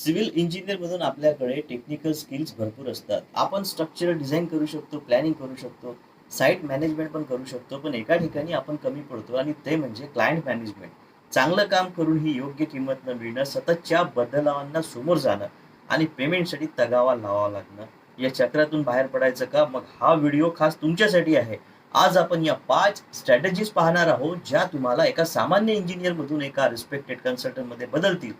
Civil engineer मधून आपल्याकडे technical skills भरपूर असतात. आपण स्ट्रक्चरल डिझाईन करू शकतो प्लॅनिंग करू शकतो साईट मॅनेजमेंट पण करू शकतो पण एका ठिकाणी आपण कमी पडतो आणि ते म्हणजे क्लायंट मॅनेजमेंट चांगलं काम करून ही योग्य किंमत न मिळणं सततच्या बदलावांना समोर जाणं आणि पेमेंटसाठी तगावा लावावा लागणं या चक्रातून बाहेर पडायचं का? मग हा व्हिडिओ खास तुमच्यासाठी आहे. आज आपण या पाच स्ट्रॅटेजीज पाहणार आहोत ज्या तुम्हाला एका सामान्य इंजिनियरमधून एका रिस्पेक्टेड कन्सल्टंटमध्ये बदलतील.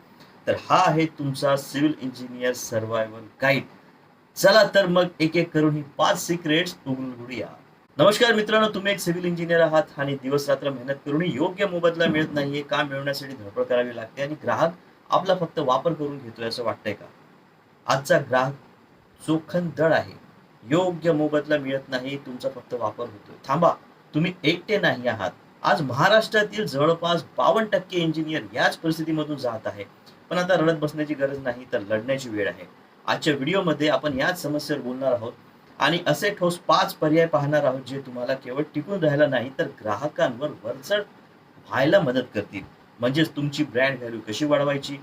तर हा आहे तुमचा सिव्हिल इंजिनियर सर्वायवल गाईड चला तर मग एक एक करून ही पाच सिक्रेट्स उघडूया नमस्कार मित्रांनो तुम्ही एक सिव्हिल इंजिनियर आहात आणि दिवस रात्र मेहनत करून योग्य मोबदला मिळत नाहीये काम मिळवण्यासाठी धडपड करावी लागते आणि ग्राहक आपला फक्त वापर करून घेतोय असं वाटतंय का? आजचा ग्राहक चोखन दळ आहे. योग्य मोबदला मिळत नाही तुमचा फक्त वापर होतोय. थांबा तुम्ही एकटे नाही आहात. आज महाराष्ट्रातील जवळपास बावन्न टक्के इंजिनियर याच परिस्थितीमधून जात आहे पण आता रडत बसण्याची गरज नाही तर लढण्याची वेळ आहे. आजच्या व्हिडिओमध्ये आपण याच समस्येवर बोलणार आहोत आणि असे ठोस पाच पर्याय पाहणार आहोत जे तुम्हाला केवळ टिकून राहायला नाही तर ग्राहकांवर वरचढ व्हायला मदत करतील. म्हणजेच तुमची ब्रँड व्हॅल्यू कशी वाढवायची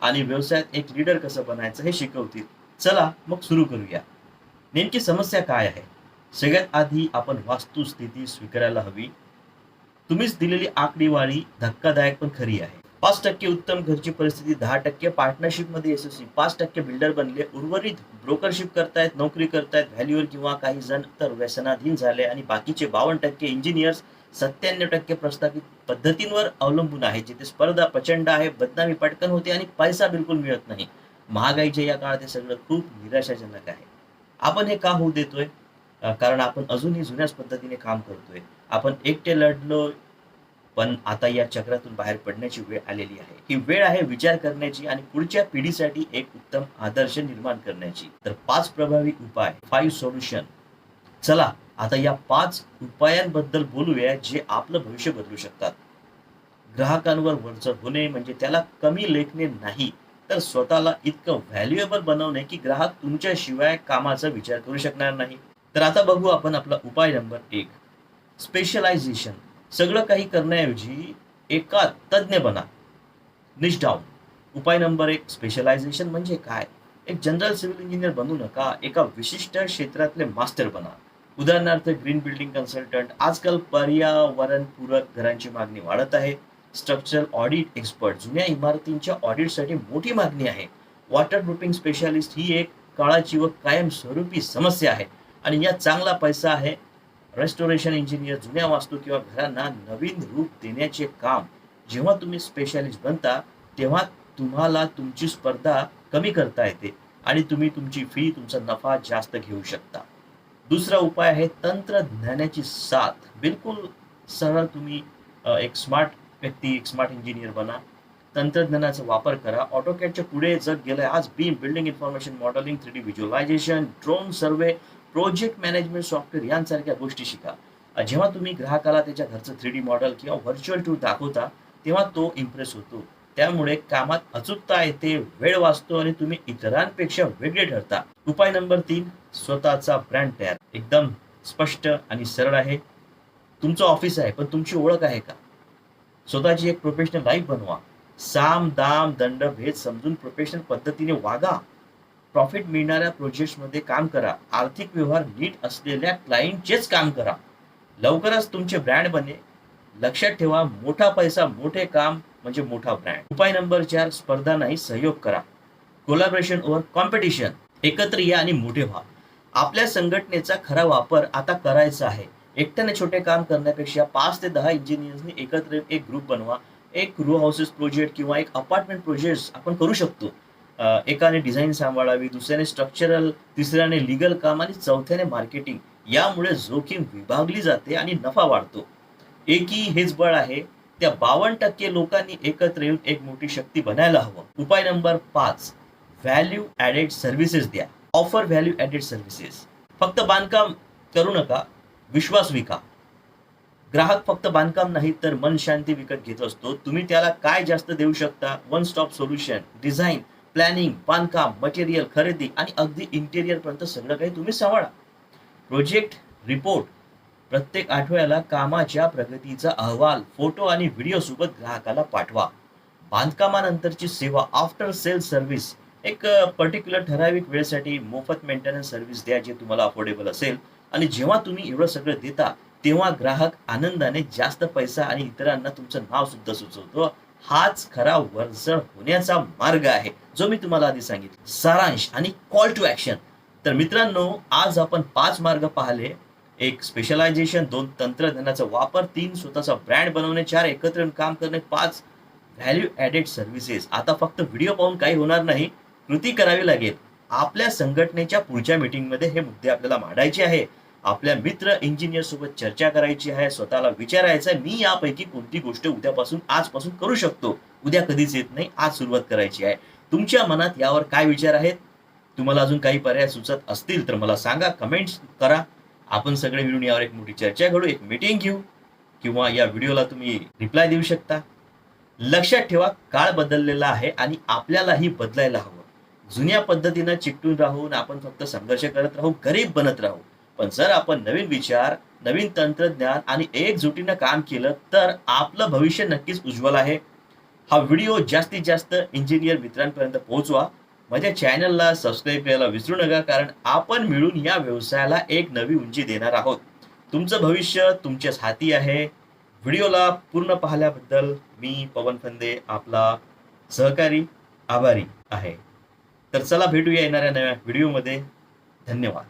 आणि व्यवसायात एक लीडर कसं बनायचं हे शिकवतील. चला मग सुरू करूया. नेमकी समस्या काय आहे? सगळ्यात आधी आपण वास्तुस्थिती स्वीकारायला हवी. तुम्हीच दिलेली आकडेवारी धक्कादायक पण खरी आहे. पाच टक्के उत्तम घरची परिस्थिती दहा टक्के पार्टनरशिपमध्ये यशस्वी पाच टक्के बिल्डर बनले उर्वरित ब्रोकरशिप करतायत नोकरी करतायत व्हॅल्यूवर किंवा काही जण तर व्यसनाधीन झाले आणि बाकीचे बावन्न टक्के इंजिनियर्स सत्त्याण्णव टक्के प्रस्थापित पद्धतींवर अवलंबून आहे जिथे स्पर्धा प्रचंड आहे बदनामी पटकन होते आणि पैसा बिलकुल मिळत नाही. महागाईच्या या काळात हे सगळं खूप निराशाजनक आहे. आपण हे का होऊ देतोय? कारण आपण अजूनही जुन्याच पद्धतीने काम करतोय. आपण एकटे लढलो पण आता या चक्रातून बाहेर पडण्याची वेळ आलेली आहे. ही वेळ आहे विचार करण्याची आणि पुढच्या पिढीसाठी एक उत्तम आदर्श निर्माण करण्याची. तर पाच प्रभावी उपाय फाईव्ह सोल्युशन चला आता या पाच उपायांबद्दल बोलूया जे आपलं भविष्य बदलू शकतात. ग्राहकांवर वरचढ होणे म्हणजे त्याला कमी लेखणे नाही तर स्वतःला इतकं व्हॅल्युएबल बनवणे की ग्राहक तुमच्याशिवाय कामाचा विचार करू शकणार नाही. तर आता बघू आपण आपला उपाय नंबर एक. स्पेशलायझेशन सगळं काही करण्याऐवजी एका तज्ज्ञ बना. निश उपाय नंबर एक स्पेशलायझेशन म्हणजे काय? एक जनरल सिव्हिल इंजिनियर बनू नका एका विशिष्ट क्षेत्रातले मास्टर बना. उदाहरणार्थ ग्रीन बिल्डिंग कन्सल्टंट आजकाल पर्यावरणपूरक घरांची मागणी वाढत आहे. स्ट्रक्चरल ऑडिट एक्सपर्ट जुन्या इमारतींच्या ऑडिटसाठी मोठी मागणी आहे. वॉटर प्रूफिंग स्पेशालिस्ट ही एक काळाची व कायमस्वरूपी समस्या आहे. आणि यात चांगला पैसा आहे. रेस्टोरेशन इंजिनियर जुन्या वास्तू किंवा घरांना नवीन रूप देण्याचे काम. जेव्हा तुम्ही स्पेशालिस्ट बनता तेव्हा तुम्हाला तुमची स्पर्धा कमी करता येते आणि तुम्ही तुमची फी तुमचा नफा जास्त घेऊ शकता. दुसरा उपाय आहे तंत्रज्ञानाची साथ. बिलकुल सरळ तुम्ही एक स्मार्ट व्यक्ती एक स्मार्ट इंजिनियर बना. तंत्रज्ञानाचा वापर करा. ऑटोकॅटच्या पुढे जग गेलंय. आज BIM building information modelling three D visualisation drone survey project management software यांसारख्या गोष्टी शिका. जेव्हा तुम्ही ग्राहकाला त्याच्या घरचं थ्री डी मॉडेल किंवा व्हर्च्युअल टूर दाखवता तेव्हा तो इम्प्रेस होतो. त्यामुळे कामात अचूकता येते वेळ वाचतो आणि तुम्ही इतरांपेक्षा वेगळे ठरता. उपाय नंबर तीन स्वतःचा ब्रँड तयार. एकदम स्पष्ट आणि सरळ आहे. तुमचं ऑफिस आहे पण तुमची ओळख आहे का? स्वतःची एक प्रोफेशनल लाईफ बनवा. साम दाम दंड भेद समजून प्रोफेशनल पद्धतीने वागा. प्रॉफिट मिळणाऱ्या प्रोजेक्टमध्ये काम करा. आर्थिक व्यवहार नीट असलेल्या क्लायंटचेच काम करा. लवकरच तुमचे ब्रँड बने. लक्षात ठेवा मोठा पैसा मोठे काम म्हणजे मोठा ब्रँड उपाय नंबर चार स्पर्धा नाही सहयोग करा. कोलॅबरेशन ओव्हर कॉम्पिटिशन एकत्र या आणि मोठे व्हा. आपल्या संघटनेचा खरा वापर आता करायचा आहे. एकट्याने छोटे काम करण्यापेक्षा पाच ते दहा इंजिनियर्सनी एकत्र येऊन एक ग्रुप बनवा. एक रो हाऊसेस प्रोजेक्ट किंवा एक अपार्टमेंट प्रोजेक्ट आपण करू शकतो. एकाने डिझाईन सांभाळावी दुसऱ्याने स्ट्रक्चरल तिसऱ्याने लिगल काम आणि चौथ्याने मार्केटिंग यामुळे जोखीम विभागली जाते आणि नफा वाढतो. एकी हेच बळ आहे त्या बावन्न टक्के लोकांनी एकत्र येऊन एक मोठी शक्ती बनायला हवं. उपाय नंबर पाच व्हॅल्यू ॲडेड सर्व्हिसेस द्या. ऑफर व्हॅल्यू ॲडेड सर्व्हिसेस फक्त बांधकाम करू नका विश्वास विका. ग्राहक फक्त बांधकाम नाही तर मन शांती विकत घेत असतो. तुम्ही त्याला काय जास्त देऊ शकता? One stop solution design planning बांधकाम मटेरियल खरेदी आणि अगदी इंटेरियरपर्यंत सगळं काही तुम्ही सांभाळा. प्रोजेक्ट रिपोर्ट प्रत्येक आठवड्याला कामाच्या प्रगतीचा अहवाल फोटो आणि व्हिडिओ सोबत ग्राहकाला पाठवा. बांधकामानंतरची सेवा आफ्टर सेल सर्व्हिस एक पर्टिक्युलर ठराविक वेळेसाठी मोफत मेंटेनन्स सर्व्हिस द्या जे तुम्हाला अफोर्डेबल असेल. आणि जेव्हा तुम्ही एवढं सगळं देता तेव्हा ग्राहक आनंदाने जास्त पैसा आणि इतरांना तुमचं नाव सुद्धा सुचवतो. हाच खरा वरचढ होण्याचा मार्ग आहे जो मी तुम्हाला आधी सांगितलं. सारांश आणि कॉल टू ऍक्शन तर मित्रांनो आज आपण पाच मार्ग पाहिले. एक स्पेशलायझेशन दोन तंत्रज्ञानाचा वापर तीन स्वतःचा ब्रँड बनवणे चार एकत्र येऊन काम करणे पाच व्हॅल्यू ॲडेड सर्व्हिसेस आता फक्त व्हिडिओ पाहून काही होणार नाही कृती करावी लागेल. आपल्या संघटनेच्या पुढच्या मीटिंगमध्ये हे मुद्दे आपल्याला मांडायचे आहे. आपल्या मित्र इंजिनियर सोबत चर्चा करायची आहे स्वतःला विचारायचं आहे मी यापैकी कोणती गोष्ट उद्यापासून आजपासून करू शकतो? उद्या कधीच येत नाही आज सुरुवात करायची आहे. तुमच्या मनात यावर काय विचार आहेत? तुम्हाला अजून काही पर्याय सुचत असतील तर मला सांगा कमेंट्स करा. आपण सगळे मिळून यावर एक मोठी चर्चा घडू एक मीटिंग घेऊ किंवा या व्हिडिओला तुम्ही रिप्लाय देऊ शकता. लक्षात ठेवा काळ बदललेला आहे आणि आपल्यालाही बदलायला हवं. जुन्या पद्धतीनं चिकटून राहून आपण फक्त संघर्ष करत राहू गरीब बनत राहू. पण जर आपण नवीन विचार नवीन तंत्रज्ञान आणि एकजुटीनं काम केलं तर आपलं भविष्य नक्कीच उज्ज्वल आहे. हा व्हिडिओ जास्तीत जास्त इंजिनियर मित्रांपर्यंत पोहोचवा. माझ्या चॅनलला सबस्क्राईब करायला विसरू नका कारण आपण मिळून या व्यवसायाला एक नवी उंची देणार आहोत. तुमचं भविष्य तुमच्याच हाती आहे. व्हिडिओला पूर्ण पाहिल्याबद्दल मी पवन फंदे आपला सहकारी आभारी आहे. तर चला भेटूया येणाऱ्या नव्या व्हिडिओमध्ये. धन्यवाद.